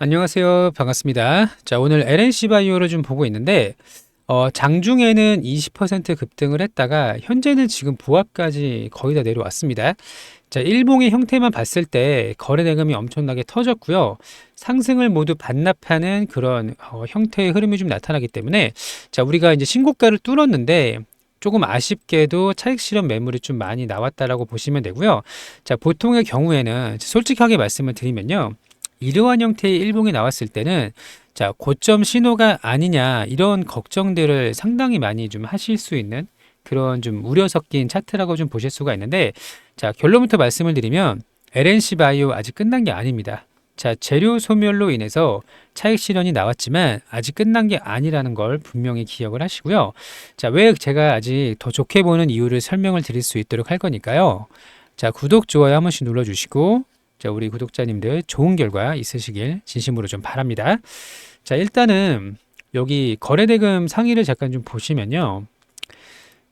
안녕하세요. 반갑습니다. 자, 오늘 LNC 바이오를 좀 보고 있는데, 어, 장중에는 20% 급등을 했다가, 현재는 지금 보합까지 거의 다 내려왔습니다. 자, 일봉의 형태만 봤을 때 거래 대금이 엄청나게 터졌고요. 상승을 모두 반납하는 그런 어, 형태의 흐름이 좀 나타나기 때문에, 자, 우리가 이제 신고가를 뚫었는데, 조금 아쉽게도 차익 실현 매물이 좀 많이 나왔다라고 보시면 되고요. 자, 보통의 경우에는 솔직하게 말씀을 드리면요. 이러한 형태의 일봉이 나왔을 때는 자 고점 신호가 아니냐 이런 걱정들을 상당히 많이 좀 하실 수 있는 그런 좀 우려 섞인 차트라고 좀 보실 수가 있는데 자 결론부터 말씀을 드리면 LNC 바이오 아직 끝난 게 아닙니다. 자 재료 소멸로 인해서 차익 실현이 나왔지만 아직 끝난 게 아니라는 걸 분명히 기억을 하시고요. 자왜 제가 아직 더 좋게 보는 이유를 설명을 드릴 수 있도록 할 거니까요. 자 구독 좋아요 한 번씩 눌러주시고 자, 우리 구독자님들 좋은 결과 있으시길 진심으로 좀 바랍니다. 자, 일단은 여기 거래대금 상위를 잠깐 좀 보시면요.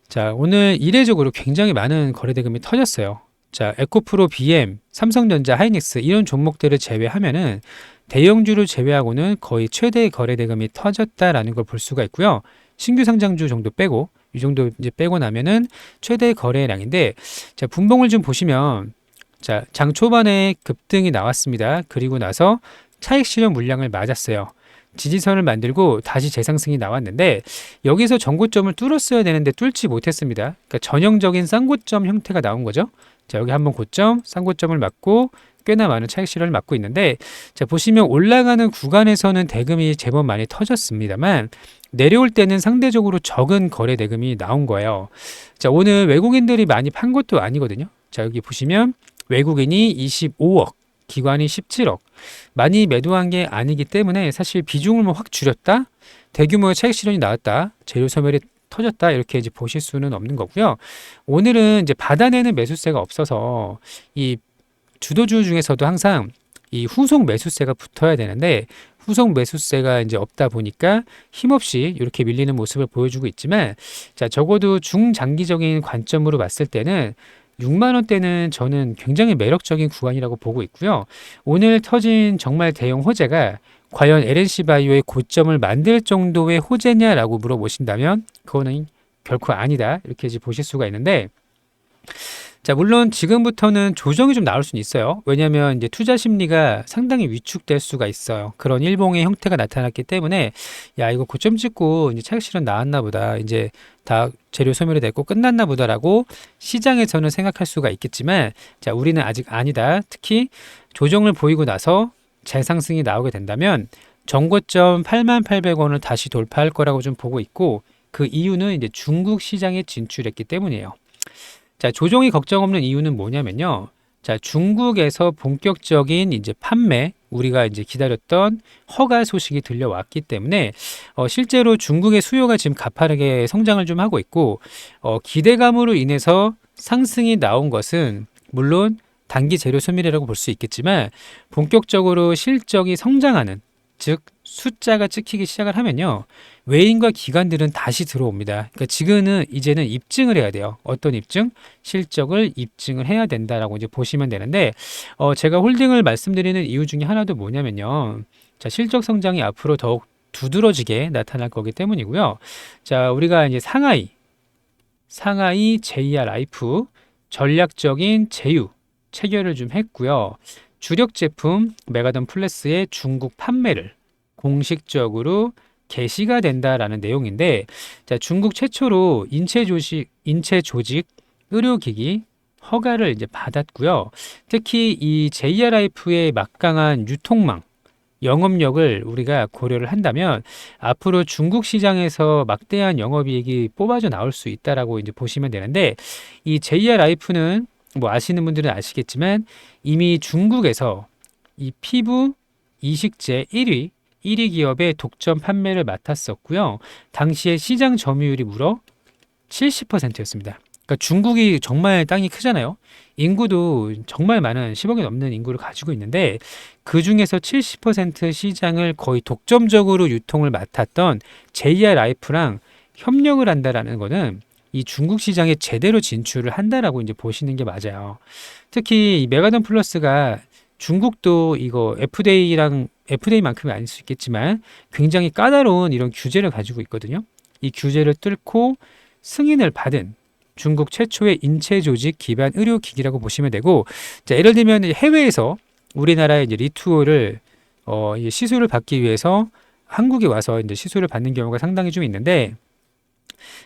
자, 오늘 이례적으로 굉장히 많은 거래대금이 터졌어요. 자, 에코프로, BM, 삼성전자, 하이닉스 이런 종목들을 제외하면은 대형주를 제외하고는 거의 최대 거래대금이 터졌다라는 걸 볼 수가 있고요. 신규 상장주 정도 빼고 이 정도 이제 빼고 나면은 최대 거래량인데 자, 분봉을 좀 보시면 자, 장 초반에 급등이 나왔습니다. 그리고 나서 차익 실현 물량을 맞았어요. 지지선을 만들고 다시 재상승이 나왔는데 여기서 전고점을 뚫었어야 되는데 뚫지 못했습니다. 그러니까 전형적인 쌍고점 형태가 나온 거죠. 자, 여기 한번 고점, 쌍고점을 맞고 꽤나 많은 차익 실현을 맞고 있는데 자, 보시면 올라가는 구간에서는 대금이 제법 많이 터졌습니다만 내려올 때는 상대적으로 적은 거래 대금이 나온 거예요. 자, 오늘 외국인들이 많이 판 것도 아니거든요. 자, 여기 보시면 외국인이 25억, 기관이 17억. 많이 매도한 게 아니기 때문에 사실 비중을 뭐 확 줄였다? 대규모의 차익 실현이 나왔다. 재료 소멸이 터졌다. 이렇게 이제 보실 수는 없는 거고요. 오늘은 이제 받아내는 매수세가 없어서 이 주도주 중에서도 항상 이 후속 매수세가 붙어야 되는데 후속 매수세가 이제 없다 보니까 힘없이 이렇게 밀리는 모습을 보여주고 있지만 자 적어도 중장기적인 관점으로 봤을 때는 6만 원대는 저는 굉장히 매력적인 구간이라고 보고 있고요. 오늘 터진 정말 대형 호재가 과연 LNC 바이오의 고점을 만들 정도의 호재냐라고 물어보신다면 그거는 결코 아니다 이렇게 보실 수가 있는데 자, 물론 지금부터는 조정이 좀 나올 수는 있어요. 왜냐하면 이제 투자 심리가 상당히 위축될 수가 있어요. 그런 일봉의 형태가 나타났기 때문에 야 이거 고점 찍고 이제 차익 실현 나왔나 보다. 이제 다 재료 소멸이 됐고 끝났나 보다라고 시장에서는 생각할 수가 있겠지만 자 우리는 아직 아니다. 특히 조정을 보이고 나서 재상승이 나오게 된다면 정고점 8,800원을 다시 돌파할 거라고 좀 보고 있고 그 이유는 이제 중국 시장에 진출했기 때문이에요. 자, 조정이 걱정 없는 이유는 뭐냐면요. 자, 중국에서 본격적인 이제 판매, 우리가 이제 기다렸던 허가 소식이 들려왔기 때문에 어, 실제로 중국의 수요가 지금 가파르게 성장을 좀 하고 있고 어, 기대감으로 인해서 상승이 나온 것은 물론 단기 재료 소멸이라고 볼 수 있겠지만 본격적으로 실적이 성장하는 즉 숫자가 찍히기 시작을 하면요 외인과 기관들은 다시 들어옵니다. 그러니까 지금은 이제는 입증을 해야 돼요. 어떤 입증? 실적을 입증을 해야 된다라고 이제 보시면 되는데 어, 제가 홀딩을 말씀드리는 이유 중에 하나도 뭐냐면요. 자 실적 성장이 앞으로 더욱 두드러지게 나타날 거기 때문이고요. 자 우리가 이제 상하이 상하이 JR 라이프 전략적인 제휴 체결을 좀 했고요. 주력 제품 메가던 플러스의 중국 판매를 공식적으로 개시가 된다라는 내용인데 자, 중국 최초로 인체 조직 인체 조직 의료기기 허가를 이제 받았고요. 특히 이 JRIF의 막강한 유통망 영업력을 우리가 고려를 한다면 앞으로 중국 시장에서 막대한 영업이익이 뽑아져 나올 수 있다라고 이제 보시면 되는데 이 JRIF는 뭐 아시는 분들은 아시겠지만 이미 중국에서 이 피부 이식제 1위 1위 기업의 독점 판매를 맡았었고요. 당시에 시장 점유율이 무려 70%였습니다. 그러니까 중국이 정말 땅이 크잖아요. 인구도 정말 많은 10억이 넘는 인구를 가지고 있는데 그 중에서 70% 시장을 거의 독점적으로 유통을 맡았던 JR 라이프랑 협력을 한다라는 거는 이 중국 시장에 제대로 진출을 한다라고 이제 보시는 게 맞아요. 특히 이 메가던 플러스가 중국도 이거 FDA랑 FDA만큼은 아닐 수 있겠지만 굉장히 까다로운 이런 규제를 가지고 있거든요. 이 규제를 뚫고 승인을 받은 중국 최초의 인체 조직 기반 의료 기기라고 보시면 되고, 자, 예를 들면 해외에서 우리나라의 이제 리투어를 어, 이 시술을 받기 위해서 한국에 와서 이제 시술을 받는 경우가 상당히 좀 있는데,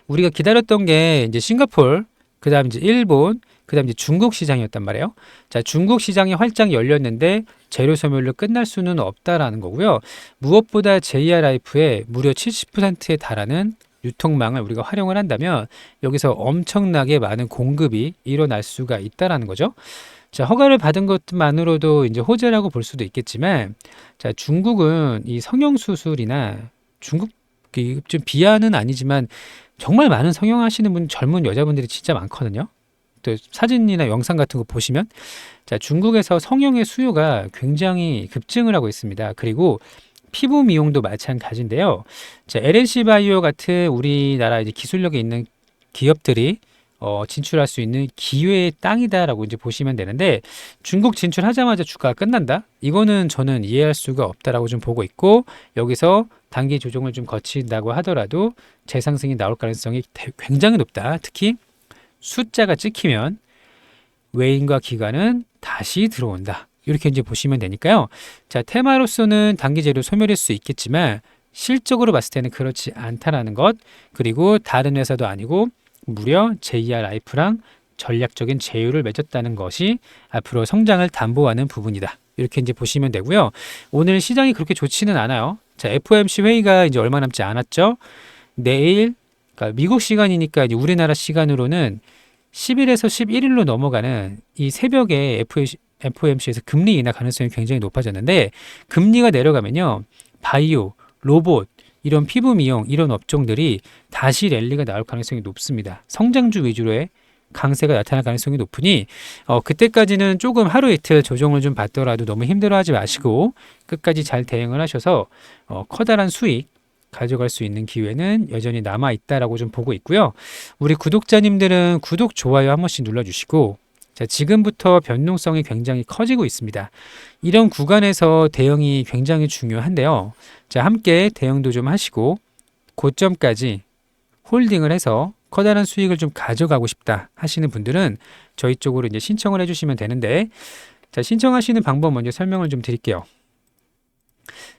우리가 기다렸던 게 이제 싱가폴, 그다음 이제 일본, 그다음 이제 중국 시장이었단 말이에요. 자, 중국 시장이 활짝 열렸는데 재료 소멸로 끝날 수는 없다라는 거고요. 무엇보다 JRIF의 무려 70%에 달하는 유통망을 우리가 활용을 한다면 여기서 엄청나게 많은 공급이 일어날 수가 있다라는 거죠. 자, 허가를 받은 것만으로도 이제 호재라고 볼 수도 있겠지만, 자, 중국은 이 성형 수술이나 중국 그 좀 비하는 아니지만 정말 많은 성형 하시는 분 젊은 여자분들이 진짜 많거든요. 또 사진이나 영상 같은 거 보시면 자, 중국에서 성형의 수요가 굉장히 급증을 하고 있습니다. 그리고 피부 미용도 마찬가지인데요. 자, LNC 바이오 같은 우리나라 이제 기술력이 있는 기업들이 어, 진출할 수 있는 기회의 땅이다라고 이제 보시면 되는데 중국 진출하자마자 주가가 끝난다? 이거는 저는 이해할 수가 없다라고 좀 보고 있고 여기서 단기 조정을 좀 거친다고 하더라도 재상승이 나올 가능성이 대- 굉장히 높다. 특히 숫자가 찍히면 외인과 기관은 다시 들어온다. 이렇게 이제 보시면 되니까요. 자, 테마로서는 단기 재료 소멸일 수 있겠지만 실적으로 봤을 때는 그렇지 않다라는 것. 그리고 다른 회사도 아니고 무려 JR 라이프랑 전략적인 제휴를 맺었다는 것이 앞으로 성장을 담보하는 부분이다. 이렇게 이제 보시면 되고요. 오늘 시장이 그렇게 좋지는 않아요. 자, FOMC 회의가 이제 얼마 남지 않았죠. 내일, 그러니까 미국 시간이니까 이제 우리나라 시간으로는 10일에서 11일로 넘어가는 이 새벽에 FOMC에서 금리 인하 가능성이 굉장히 높아졌는데 금리가 내려가면요. 바이오, 로봇, 이런 피부 미용 이런 업종들이 다시 랠리가 나올 가능성이 높습니다. 성장주 위주로의 강세가 나타날 가능성이 높으니 어, 그때까지는 조금 하루 이틀 조정을 좀 받더라도 너무 힘들어하지 마시고 끝까지 잘 대응을 하셔서 어, 커다란 수익 가져갈 수 있는 기회는 여전히 남아 있다라고 좀 보고 있고요. 우리 구독자님들은 구독 좋아요 한 번씩 눌러주시고 자, 지금부터 변동성이 굉장히 커지고 있습니다. 이런 구간에서 대응이 굉장히 중요한데요. 자, 함께 대응도 좀 하시고 고점까지 홀딩을 해서 커다란 수익을 좀 가져가고 싶다 하시는 분들은 저희 쪽으로 이제 신청을 해주시면 되는데 자 신청하시는 방법 먼저 설명을 좀 드릴게요.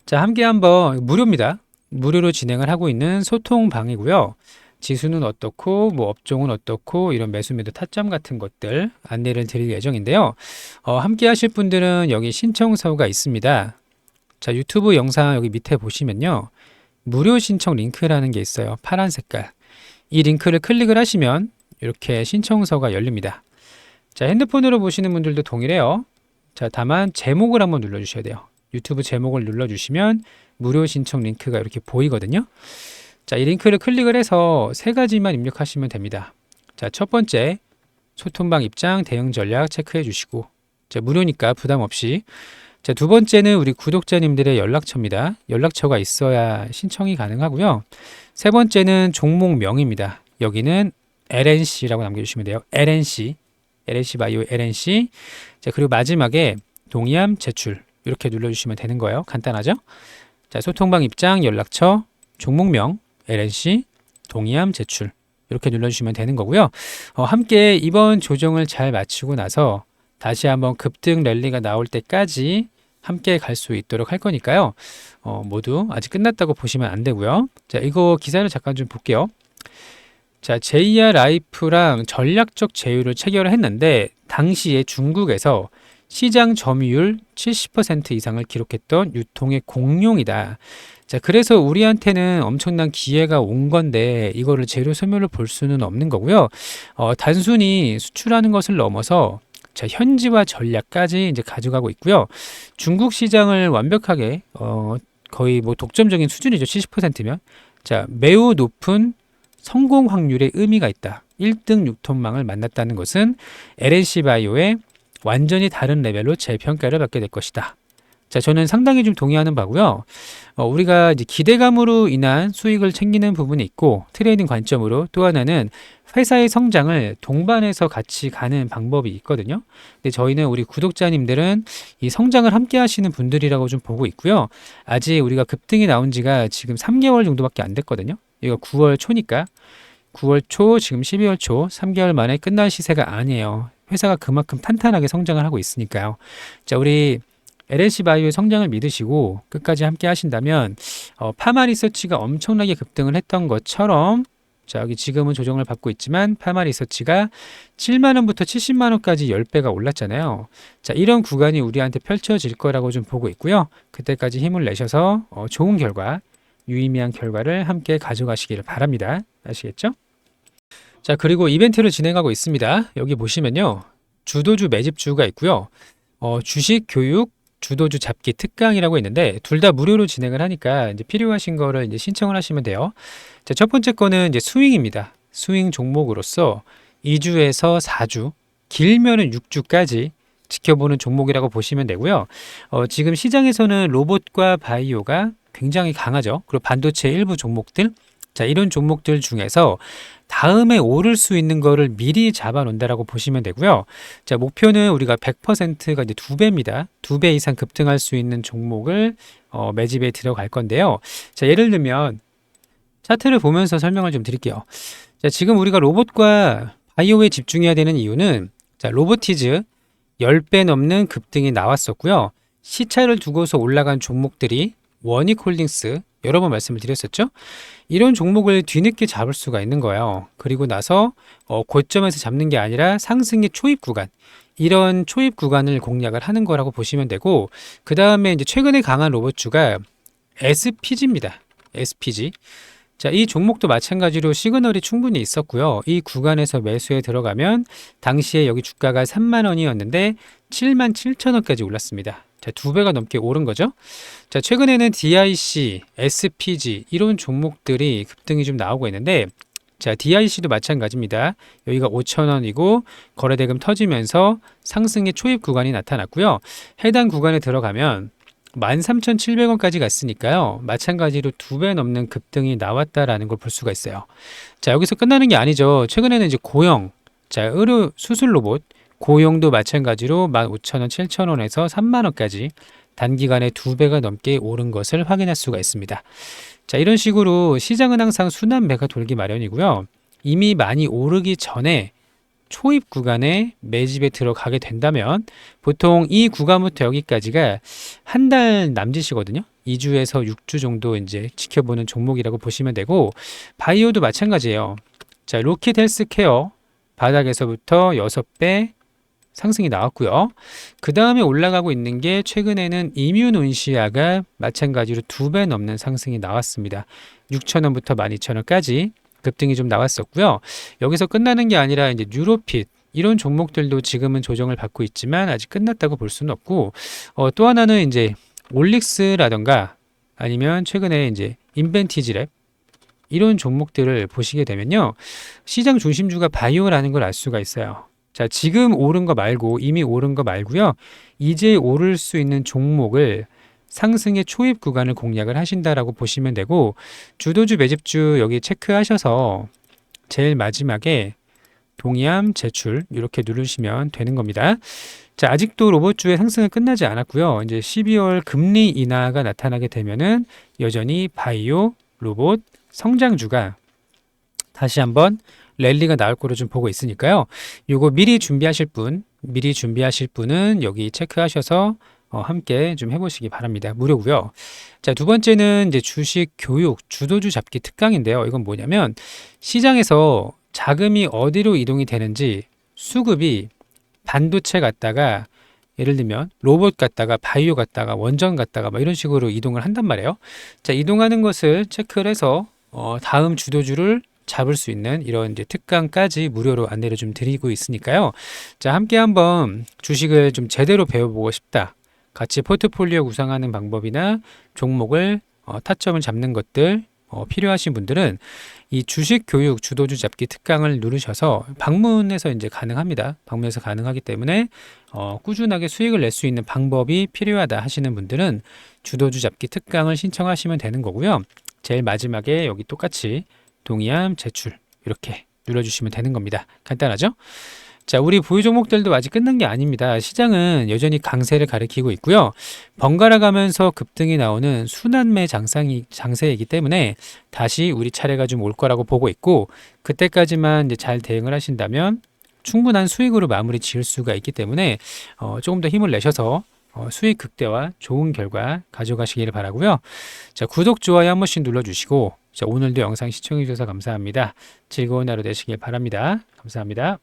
자 함께 한번 무료입니다. 무료로 진행을 하고 있는 소통방이고요. 지수는 어떻고 뭐 업종은 어떻고 이런 매수 매도 타점 같은 것들 안내를 드릴 예정인데요. 어, 함께 하실 분들은 여기 신청서가 있습니다. 자 유튜브 영상 여기 밑에 보시면요. 무료 신청 링크라는 게 있어요. 파란 색깔. 이 링크를 클릭을 하시면 이렇게 신청서가 열립니다. 자, 핸드폰으로 보시는 분들도 동일해요. 자, 다만 제목을 한번 눌러주셔야 돼요. 유튜브 제목을 눌러주시면 무료 신청 링크가 이렇게 보이거든요. 자, 이 링크를 클릭을 해서 세 가지만 입력하시면 됩니다. 자, 첫 번째, 소통방 입장 대응 전략 체크해 주시고, 자, 무료니까 부담 없이. 자, 두 번째는 우리 구독자님들의 연락처입니다. 연락처가 있어야 신청이 가능하고요. 세 번째는 종목명입니다. 여기는 LNC라고 남겨주시면 돼요. LNC, LNC 바이오 LNC. 자 그리고 마지막에 동의함 제출 이렇게 눌러주시면 되는 거예요. 간단하죠? 자 소통방 입장 연락처 종목명 LNC 동의함 제출 이렇게 눌러주시면 되는 거고요. 어, 함께 이번 조정을 잘 마치고 나서 다시 한번 급등 랠리가 나올 때까지 함께 갈 수 있도록 할 거니까요. 어, 모두 아직 끝났다고 보시면 안 되고요. 자, 이거 기사를 잠깐 좀 볼게요. 자, JR 라이프랑 전략적 제휴를 체결을 했는데 당시에 중국에서 시장 점유율 70% 이상을 기록했던 유통의 공룡이다. 자, 그래서 우리한테는 엄청난 기회가 온 건데 이거를 재료 소멸로 볼 수는 없는 거고요. 어, 단순히 수출하는 것을 넘어서 자, 현지화 전략까지 이제 가져가고 있고요. 중국 시장을 완벽하게 어, 거의 뭐 독점적인 수준이죠. 70%면. 자, 매우 높은 성공 확률의 의미가 있다. 1등 유통망을 만났다는 것은 LNC 바이오의 완전히 다른 레벨로 재평가를 받게 될 것이다. 자, 저는 상당히 좀 동의하는 바고요. 어, 우리가 이제 기대감으로 인한 수익을 챙기는 부분이 있고 트레이딩 관점으로 또 하나는 회사의 성장을 동반해서 같이 가는 방법이 있거든요. 근데 저희는 우리 구독자님들은 이 성장을 함께 하시는 분들이라고 좀 보고 있고요. 아직 우리가 급등이 나온 지가 지금 3개월 정도밖에 안 됐거든요. 이거 9월 초니까 9월 초, 지금 12월 초, 3개월 만에 끝날 시세가 아니에요. 회사가 그만큼 탄탄하게 성장을 하고 있으니까요. 자, 우리 LNC 바이오의 성장을 믿으시고 끝까지 함께 하신다면 어, 파마 리서치가 엄청나게 급등을 했던 것처럼 자, 여기 지금은 조정을 받고 있지만 파마 리서치가 7만 원부터 70만 원까지 10배가 올랐잖아요. 자, 이런 구간이 우리한테 펼쳐질 거라고 좀 보고 있고요. 그때까지 힘을 내셔서 어, 좋은 결과, 유의미한 결과를 함께 가져가시기를 바랍니다. 아시겠죠? 자, 그리고 이벤트를 진행하고 있습니다. 여기 보시면요. 주도주 매집주가 있고요. 어, 주식 교육 주도주 잡기 특강이라고 있는데 둘 다 무료로 진행을 하니까 이제 필요하신 거를 이제 신청을 하시면 돼요. 자, 첫 번째 거는 이제 스윙입니다. 스윙 종목으로서 2주에서 4주, 길면은 6주까지 지켜보는 종목이라고 보시면 되고요. 어, 지금 시장에서는 로봇과 바이오가 굉장히 강하죠. 그리고 반도체 일부 종목들, 자, 이런 종목들 중에서 다음에 오를 수 있는 거를 미리 잡아 놓는다라고 보시면 되고요. 자, 목표는 우리가 100%가 이제 두 배입니다. 두 배 이상 급등할 수 있는 종목을 어, 매집에 들어갈 건데요. 자, 예를 들면 차트를 보면서 설명을 좀 드릴게요. 자, 지금 우리가 로봇과 바이오에 집중해야 되는 이유는 자, 로보티즈 10배 넘는 급등이 나왔었고요. 시차를 두고서 올라간 종목들이 원익홀딩스 여러 번 말씀을 드렸었죠. 이런 종목을 뒤늦게 잡을 수가 있는 거예요. 그리고 나서 어, 고점에서 잡는 게 아니라 상승의 초입 구간 이런 초입 구간을 공략을 하는 거라고 보시면 되고 그 다음에 이제 최근에 강한 로봇주가 SPG입니다. SPG. 자, 이 종목도 마찬가지로 시그널이 충분히 있었고요. 이 구간에서 매수에 들어가면 당시에 여기 주가가 3만 원이었는데 7만 7천 원까지 올랐습니다. 자, 두 배가 넘게 오른 거죠. 자, 최근에는 DIC, SPG 이런 종목들이 급등이 좀 나오고 있는데 자, DIC도 마찬가지입니다. 여기가 5,000원이고 거래대금 터지면서 상승의 초입 구간이 나타났고요. 해당 구간에 들어가면 13,700원까지 갔으니까요. 마찬가지로 두 배 넘는 급등이 나왔다라는 걸 볼 수가 있어요. 자, 여기서 끝나는 게 아니죠. 최근에는 이제 고형, 자, 의료 수술 로봇 고용도 마찬가지로 15,000원, 7,000원에서 3만원까지 단기간에 두 배가 넘게 오른 것을 확인할 수가 있습니다. 자, 이런 식으로 시장은 항상 순환매가 돌기 마련이고요. 이미 많이 오르기 전에 초입 구간에 매집에 들어가게 된다면 보통 이 구간부터 여기까지가 한 달 남짓이거든요. 2주에서 6주 정도 이제 지켜보는 종목이라고 보시면 되고 바이오도 마찬가지예요. 자, 로켓 헬스케어 바닥에서부터 6배 상승이 나왔고요. 그 다음에 올라가고 있는 게 최근에는 이뮤논시아가 마찬가지로 두 배 넘는 상승이 나왔습니다. 6천원부터 12,000원까지 급등이 좀 나왔었고요. 여기서 끝나는 게 아니라 이제 뉴로핏 이런 종목들도 지금은 조정을 받고 있지만 아직 끝났다고 볼 수는 없고 어, 또 하나는 이제 올릭스라던가 아니면 최근에 이제 인벤티지랩 이런 종목들을 보시게 되면요. 시장 중심주가 바이오라는 걸 알 수가 있어요. 자, 지금 오른 거 말고 이미 오른 거 말고요. 이제 오를 수 있는 종목을 상승의 초입 구간을 공략을 하신다라고 보시면 되고 주도주 매집주 여기 체크하셔서 제일 마지막에 동의함 제출 이렇게 누르시면 되는 겁니다. 자, 아직도 로봇주의 상승은 끝나지 않았고요. 이제 12월 금리 인하가 나타나게 되면은 여전히 바이오, 로봇, 성장주가 다시 한번 랠리가 나올 거로 좀 보고 있으니까요. 요거 미리 준비하실 분, 미리 준비하실 분은 여기 체크하셔서 어, 함께 좀 해보시기 바랍니다. 무료고요. 자, 두 번째는 이제 주식 교육 주도주 잡기 특강인데요. 이건 뭐냐면 시장에서 자금이 어디로 이동이 되는지 수급이 반도체 갔다가 예를 들면 로봇 갔다가 바이오 갔다가 원전 갔다가 뭐 이런 식으로 이동을 한단 말이에요. 자, 이동하는 것을 체크를 해서 어, 다음 주도주를 잡을 수 있는 이런 이제 특강까지 무료로 안내를 좀 드리고 있으니까요. 자, 함께 한번 주식을 좀 제대로 배워보고 싶다. 같이 포트폴리오 구성하는 방법이나 종목을 어, 타점을 잡는 것들 어, 필요하신 분들은 이 주식 교육 주도주 잡기 특강을 누르셔서 방문해서 이제 가능합니다. 방문해서 가능하기 때문에 어, 꾸준하게 수익을 낼 수 있는 방법이 필요하다 하시는 분들은 주도주 잡기 특강을 신청하시면 되는 거고요. 제일 마지막에 여기 똑같이 동의함 제출 이렇게 눌러주시면 되는 겁니다. 간단하죠? 자, 우리 보유 종목들도 아직 끝난 게 아닙니다. 시장은 여전히 강세를 가리키고 있고요. 번갈아 가면서 급등이 나오는 순환매 장상이, 장세이기 때문에 다시 우리 차례가 좀 올 거라고 보고 있고 그때까지만 이제 잘 대응을 하신다면 충분한 수익으로 마무리 지을 수가 있기 때문에 어, 조금 더 힘을 내셔서 어, 수익 극대화 좋은 결과 가져가시기를 바라고요. 자, 구독, 좋아요 한 번씩 눌러주시고 자, 오늘도 영상 시청해 주셔서 감사합니다. 즐거운 하루 되시길 바랍니다. 감사합니다.